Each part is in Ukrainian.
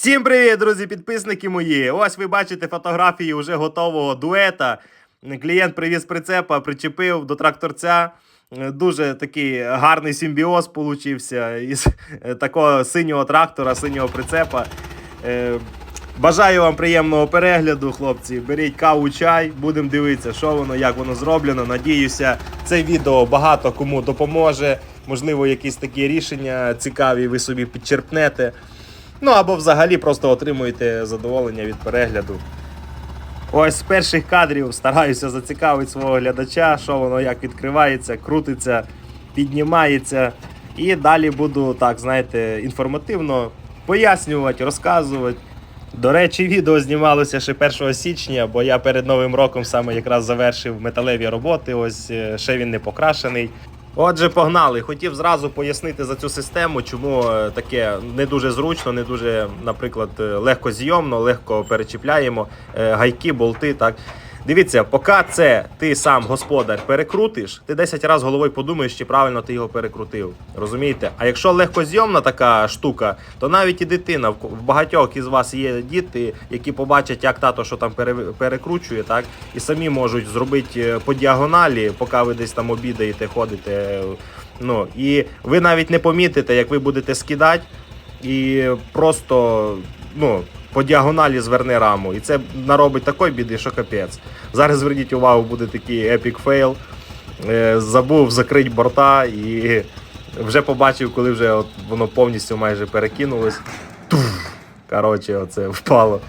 Всім привіт, друзі, підписники мої. Ось ви бачите фотографії уже готового дуета. Клієнт привіз прицепа, причепив до тракторця. Дуже такий гарний симбіоз получився із е, такого синього трактора, синього прицепа. Е, Бажаю вам приємного перегляду, хлопці. Беріть каву, чай, будемо дивитися, що воно, як воно зроблено. Надіюся, це відео багато кому допоможе. Можливо, якісь такі рішення цікаві ви собі підчерпнете. Ну або взагалі просто отримуєте задоволення від перегляду. Ось з перших кадрів стараюся зацікавити свого глядача, що воно як відкривається, крутиться, піднімається. І далі буду, так, знаєте, інформативно пояснювати, розказувати. До речі, відео знімалося ще 1 січня, бо я перед Новим роком саме якраз завершив металеві роботи. Ось е, ще він не покрашений. Отже, погнали. Хотів зразу пояснити за цю систему, чому е, таке не дуже зручно, не дуже, наприклад, е, легко зйомно, легко перечіпляємо е, гайки, болти. Так. Дивіться, поки це ти сам господар перекрутиш, ти 10 разів головою подумаєш, чи правильно ти його перекрутив. Розумієте? А якщо легкозйомна така штука, то навіть і дитина в багатьох із вас є діти, які побачать, як тато що там перекручує, так і самі можуть зробити е, по діагоналі, поки ви десь там обідаєте, ходите. е, Ну і ви навіть не помітите, як ви будете скидати, і просто ну, по діагоналі зверне раму. І це наробить такої біди, що капець. Зараз зверніть увагу, буде такий епік фейл. Е, Забув закрити борта і вже побачив, коли вже от воно повністю майже перекинулось. Туф! Коротше, оце впало.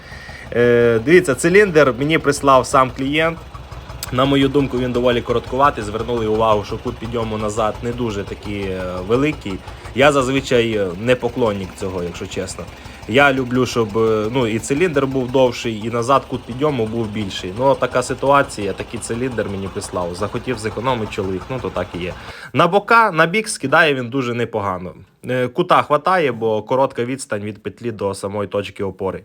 Е, дивіться, циліндр мені прислав сам клієнт. На мою думку, він доволі короткуватий. Звернули увагу, що кут підйому назад не дуже такий е, великий. Я зазвичай е, не поклонник цього, якщо чесно. Я люблю, щоб е, ну, і циліндр був довший, і назад кут підйому був більший. Ну, така ситуація, такий циліндр мені прислав. Захотів зекономити чоловік, ну то так і є. На бока, на бік скидає він дуже непогано. Е, Кута хватає, бо коротка відстань від петлі до самої точки опори.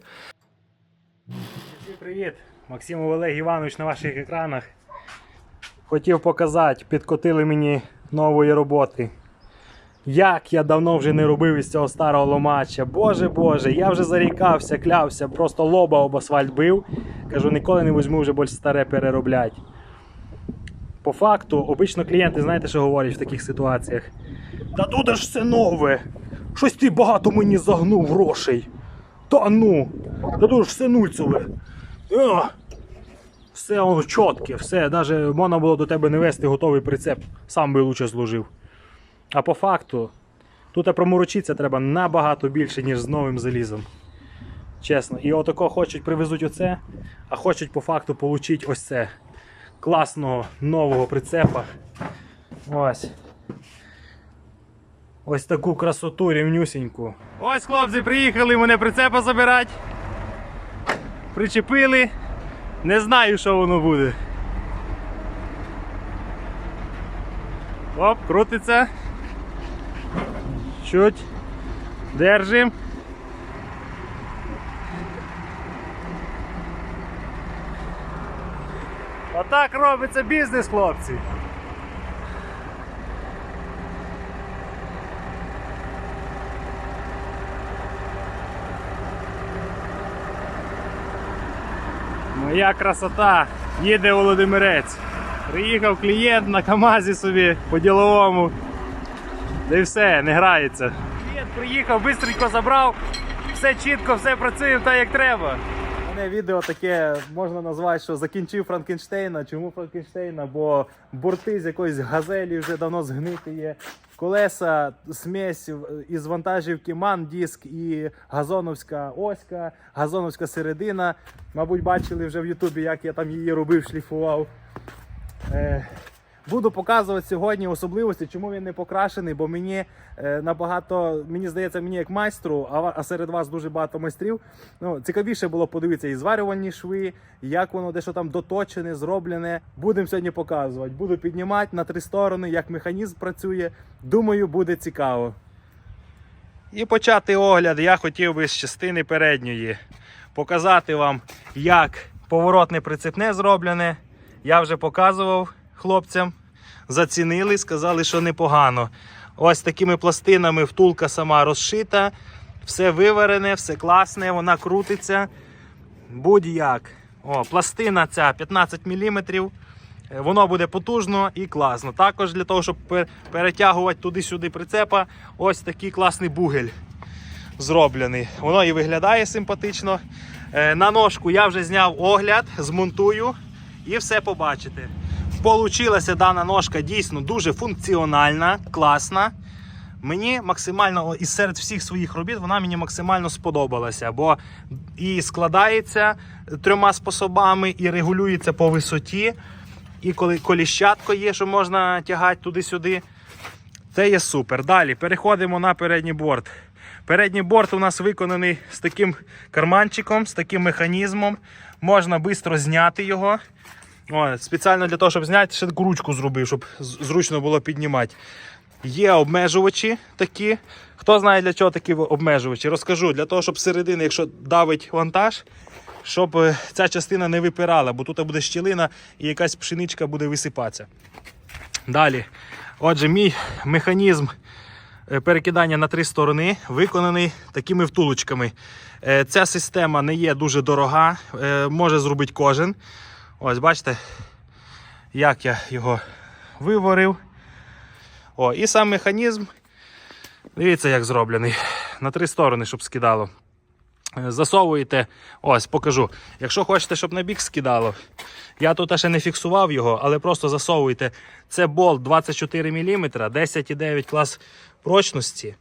Всім привіт! Максим Олег Іванович на ваших екранах. Хотів показати, підкотили мені нової роботи. Як я давно вже не робив із цього старого ломача. Боже Боже, я вже зарікався, клявся, просто лоба об асфальт бив. Кажу, ніколи не візьму вже більше старе перероблять. По факту, обично клієнти, знаєте, що говорять в таких ситуаціях? Та тут ж все нове. Щось ти багато мені загнув грошей. Та ну, та тут ж все нульцеве. Все воно чітке, все, навіть можна було до тебе не вести готовий прицеп, сам би лучше служив. А по факту, тут проморочитися треба набагато більше, ніж з новим залізом. Чесно. І отако хочуть привезуть оце, а хочуть по факту отримати ось це класного нового прицепа. Ось. Ось таку красоту рівнюсіньку. Ось хлопці приїхали мене прицепа забирати. Причепили. Не знаю, що воно буде. Оп, крутиться. Чуть. Держим. Отак робиться бізнес, хлопці. Моя красота, їде Володимирець. Приїхав клієнт на Камазі собі по-діловому. Да і все, не грається. Клієнт приїхав, швидко забрав, все чітко, все працює так, як треба. У мене відео таке можна назвати, що закінчив Франкенштейна. Чому Франкенштейна? Бо борти з якоїсь газелі вже давно згнити є. Колеса, смесь із вантажівки Ман-диск і газоновська оська, газоновська середина. Мабуть, бачили вже в Ютубі, як я там її робив, шліфував. Е, Буду показувати сьогодні особливості, чому він не покрашений, бо мені е, набагато, мені здається, мені як майстру, а, а серед вас дуже багато майстрів. Ну, цікавіше було подивитися і зварювальні шви, як воно дещо там доточене, зроблене. Будемо сьогодні показувати. Буду піднімати на три сторони, як механізм працює. Думаю, буде цікаво. І почати огляд я хотів би з частини передньої. Показати вам, як поворотне прицепне зроблене. Я вже показував хлопцям, зацінили, сказали, що непогано. Ось такими пластинами втулка сама розшита. Все виварене, все класне, вона крутиться. Будь-як. О, пластина ця 15 мм. Воно буде потужно і класно. Також для того, щоб перетягувати туди-сюди прицепа, ось такий класний бугель зроблений. Воно і виглядає симпатично. Е, На ножку я вже зняв огляд, змонтую і все побачите. Получилася дана ножка дійсно дуже функціональна, класна. Мені максимально із серед всіх своїх робіт вона мені максимально сподобалася, бо і складається трьома способами, і регулюється по висоті. І коли коліщатко є, що можна тягати туди-сюди. Це є супер. Далі переходимо на передній борт. Передній борт у нас виконаний з таким карманчиком, з таким механізмом. Можна швидко зняти його. О, спеціально для того, щоб зняти, ще таку ручку зробив, щоб зручно було піднімати. Є обмежувачі такі. Хто знає для чого такі обмежувачі? Розкажу. Для того, щоб всередини, якщо давить вантаж, щоб е, ця частина не випирала, бо тут буде щілина і якась пшеничка буде висипатися. Далі. Отже, мій механізм е, перекидання на три сторони виконаний такими втулочками. Е, Ця система не є дуже дорога, може зробити кожен. Ось, бачите, як я його виварив. О, і сам механізм. Дивіться, як зроблений. На три сторони, щоб скидало. Е, Засовуєте, ось покажу. Якщо хочете, щоб на бік скидало, я тут ще не фіксував його, але просто засовуєте. Це болт 24 мм, 10,9 клас прочності.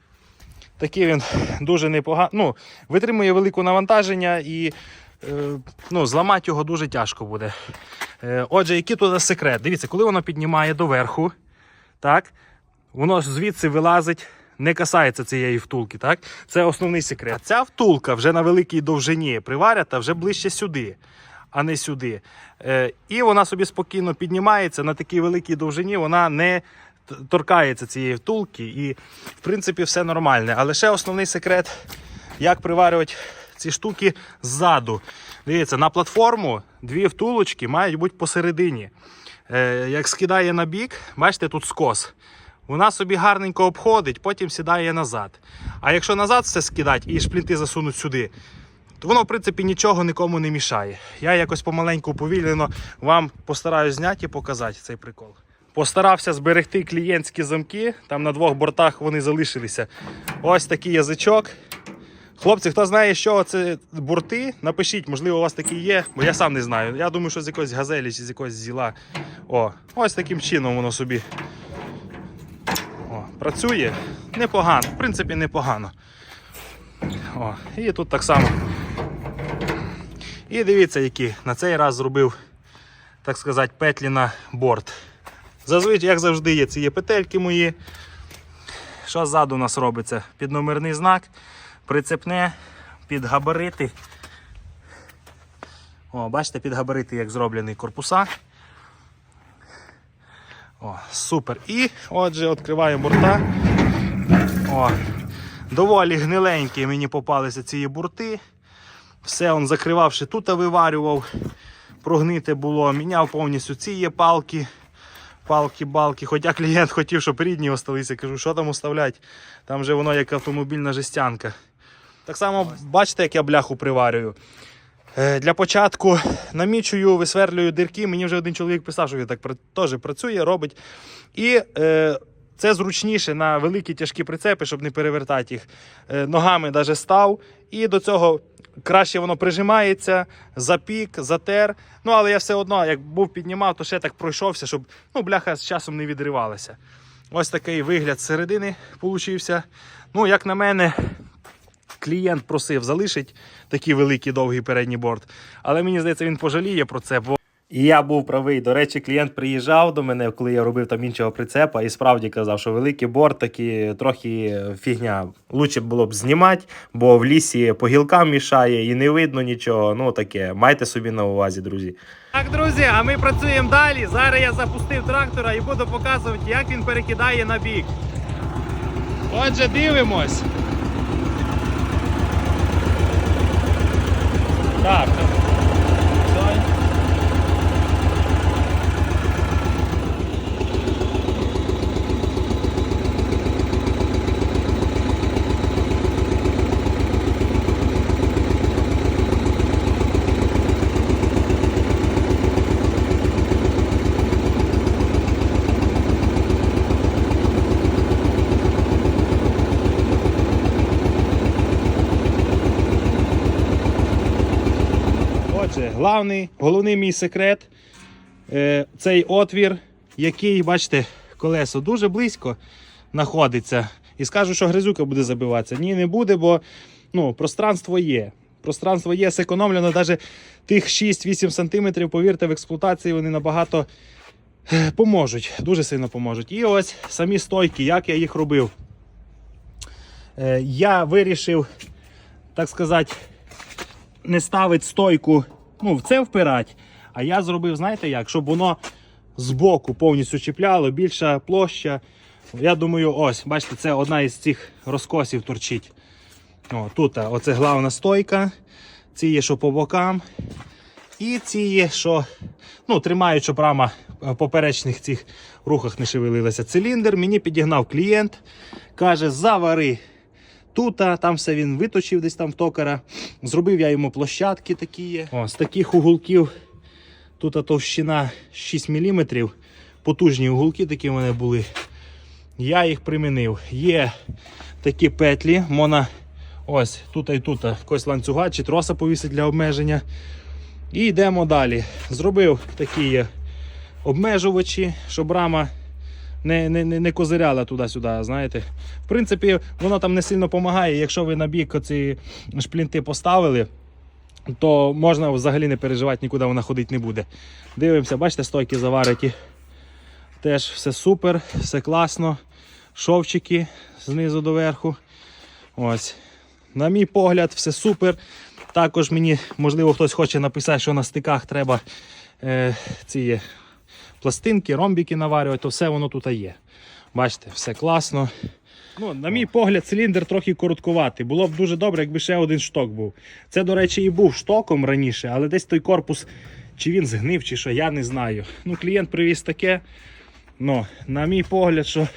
Такий він дуже непоганий. Ну, витримує велике навантаження і ну, зламати його дуже тяжко буде. Е, отже, який тут секрет? Дивіться, коли воно піднімає доверху, так, воно звідси вилазить, не касається цієї втулки. Так? Це основний секрет. Ця втулка вже на великій довжині приварята вже ближче сюди, а не сюди. Е, і вона собі спокійно піднімається на такій великій довжині, вона не торкається цієї втулки. І, в принципі, все нормальне. Але ще основний секрет, як приварювати ці штуки ззаду. Дивіться, на платформу дві втулочки мають бути посередині. Е, як скидає на бік, бачите, тут скос. Вона собі гарненько обходить, потім сідає назад. А якщо назад все скидати і шплінти засунуть сюди, то воно, в принципі, нічого нікому не мішає. Я якось помаленьку повільнено вам постараюсь зняти і показати цей прикол. Постарався зберегти клієнтські замки, там на двох бортах вони залишилися. Ось такий язичок. Хлопці, хто знає, що це борти, напишіть, можливо, у вас такі є, бо я сам не знаю. Я думаю, що з якоїсь газелі чи з якогось зіла. О, ось таким чином воно собі о, працює. Непогано, в принципі, непогано. О, і тут так само. І дивіться, які на цей раз зробив, так сказати, петлі на борт. Зазвичай, як завжди, є ці є петельки мої. Що ззаду у нас робиться? Під номерний знак, прицепне, під габарити. О, бачите, під габарити, як зроблені корпуса. О, супер. І отже, відкриваю борта. О, доволі гниленькі мені попалися ці борти. Все он закривавши тут, виварював. Прогнити було, міняв повністю ці є палки. Палки-балки. Хоча клієнт хотів, щоб рідні осталися. Кажу, що там оставлять? Там же воно як автомобільна жестянка. Так само бачите, як я бляху приварюю. Е, Для початку намічую, висверлюю дирки. Мені вже один чоловік писав, що він так теж працює, робить. І е, це зручніше на великі тяжкі прицепи, щоб не перевертати їх. Е, ногами навіть став. І до цього краще воно прижимається, запік, затер. Ну, але я все одно, як був піднімав, то ще так пройшовся, щоб ну, бляха з часом не відривалася. Ось такий вигляд середини получився. Ну, як на мене, клієнт просив залишить такий великий довгий передній борт. Але мені здається, він пожаліє про це, бо І я був правий. До речі, клієнт приїжджав до мене, коли я робив там іншого прицепа, і справді казав, що великий борт такі трохи фігня. Лучше було б знімати, бо в лісі по гілкам мішає і не видно нічого. Ну таке. Майте собі на увазі, друзі. Так, друзі, а ми працюємо далі. Зараз я запустив трактора і буду показувати, як він перекидає на бік. Отже, дивимось. Так. Це главний, головний мій секрет. Е, цей отвір, який, бачите, колесо дуже близько знаходиться. І скажу, що гризюка буде забиватися. Ні, не буде, бо ну, пространство є. Пространство є, зекономлено навіть тих 6-8 см, повірте, в експлуатації вони набагато е, поможуть, дуже сильно поможуть. І ось самі стойки, як я їх робив. Е, я вирішив, так сказати, не ставити стойку, ну, в це впирати. А я зробив, знаєте як, щоб воно збоку повністю чіпляло, більша площа. Я думаю, ось, бачите, це одна із цих розкосів торчить. О, тут оце главна стойка. Ці є, що по бокам. І ці є, що ну, тримають, щоб рама е, поперечних цих рухах не шевелилася. Циліндр мені підігнав клієнт. Каже, завари тут, там все він виточив десь там в токара. Зробив я йому площадки такі. О, з таких угулків. Тут товщина 6 мм. Потужні угулки такі в мене були. Я їх примінив. Є такі петлі, можна ось тут і тут якось ланцюга чи троса повісить для обмеження. І йдемо далі. Зробив такі обмежувачі, щоб рама не, не, не, не козиряла туди-сюди. знаєте. В принципі, воно там не сильно допомагає. Якщо ви на бік ці шплінти поставили, то можна взагалі не переживати, нікуди вона ходити не буде. Дивимося, бачите, стойки завариті. Теж все супер, все класно. Шовчики знизу до верху. Ось. На мій погляд, все супер. Також мені, можливо, хтось хоче написати, що на стиках треба е, ці пластинки, ромбики наварювати, то все воно тут є. Бачите, все класно. Ну, на мій погляд, циліндр трохи короткуватий. Було б дуже добре, якби ще один шток був. Це, до речі, і був штоком раніше, але десь той корпус, чи він згнив, чи що, я не знаю. Ну, клієнт привіз таке. Ну, на мій погляд, що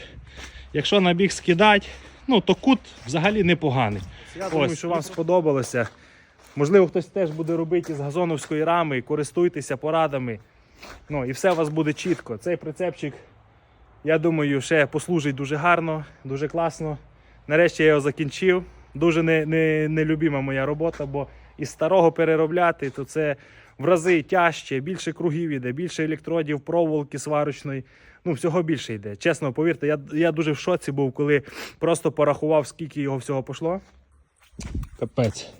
якщо на біг скидати, ну, то кут взагалі непоганий. Я думаю, що вам сподобалося. Можливо, хтось теж буде робити з газоновської рами, користуйтеся порадами. Ну, і все у вас буде чітко. Цей прицепчик, я думаю, ще послужить дуже гарно, дуже класно. Нарешті я його закінчив. Дуже не, не, нелюбима моя робота, бо із старого переробляти, то це в рази тяжче, більше кругів іде, більше електродів, проволоки сварочної. Ну, всього більше йде. Чесно, повірте, я, я дуже в шоці був, коли просто порахував, скільки його всього пішло. Капець.